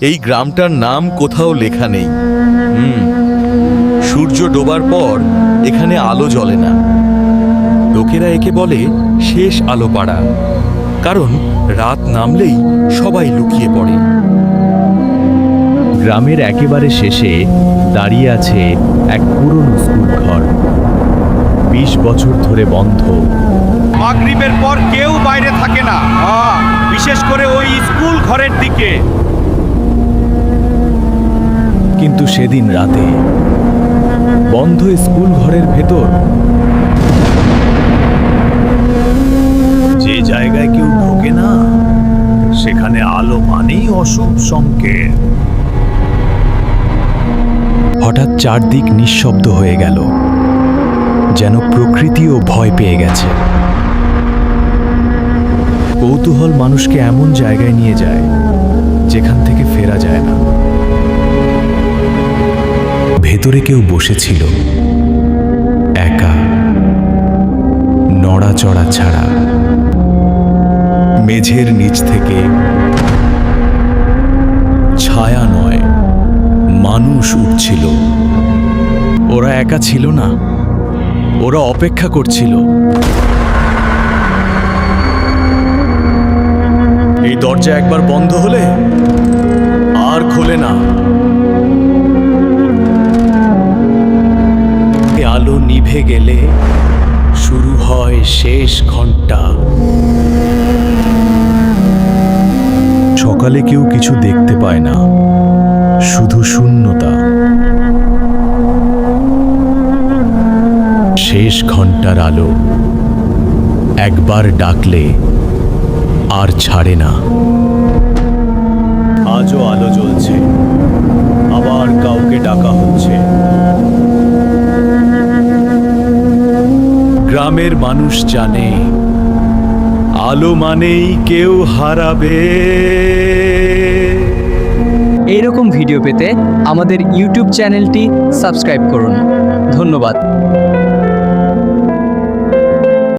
এই গ্রামটার নাম কোথাও লেখা নেই। হুম, সূর্য ডোবার পর এখানে আলো জ্বলে না। লোকেরা একে বলে শেষ আলো পাড়া। কারণ রাত নামলেই সবাই লুকিয়ে পড়ে। গ্রামের একেবারে শেষে দাঁড়িয়ে আছে এক পুরনো স্কুল ঘর। বিশ বছর ধরে বন্ধ। মাগরিবের পর কেউ বাইরে থাকে না। বিশেষ করে ওই স্কুল ঘরের দিকে। সেদিন রাতে। বন্ধ স্কুল ঘরের ভেতর। যে জায়গায় কেউ ঢোকে না, সেখানে আলো মানেই অশুভ সংকেত। হঠাৎ চারদিক নিঃশব্দ হয়ে গেল, যেন প্রকৃতিও ভয় পেয়ে গেছে। কৌতূহল মানুষকে এমন জায়গায় নিয়ে যায়, যেখান থেকে ফেরা যায় না। ভেতরে কেউ বসেছিল। একা। নড়াচড়া ছাড়া। মেঝের নিচ থেকে। ছায়া নয়, মানুষ উঠছিল। ওরা একা ছিল না। ওরা অপেক্ষা করছিল। এই দরজা একবার বন্ধ হলে আর খোলে না। নিভে গেলে শুরু হয় শেষ ঘণ্টা। সকালে কেউ কিছু দেখতে পায় না, শুধু শূন্যতা। শেষ ঘণ্টার আলো একবার ডাকলে আর ছাড়ে না। আজও আলো জ্বলছে। গ্রামের মানুষ জানে, আলো মানেই কেউ হারাবে। এইরকম ভিডিও পেতে আমাদের ইউটিউব চ্যানেলটি সাবস্ক্রাইব করুন। ধন্যবাদ।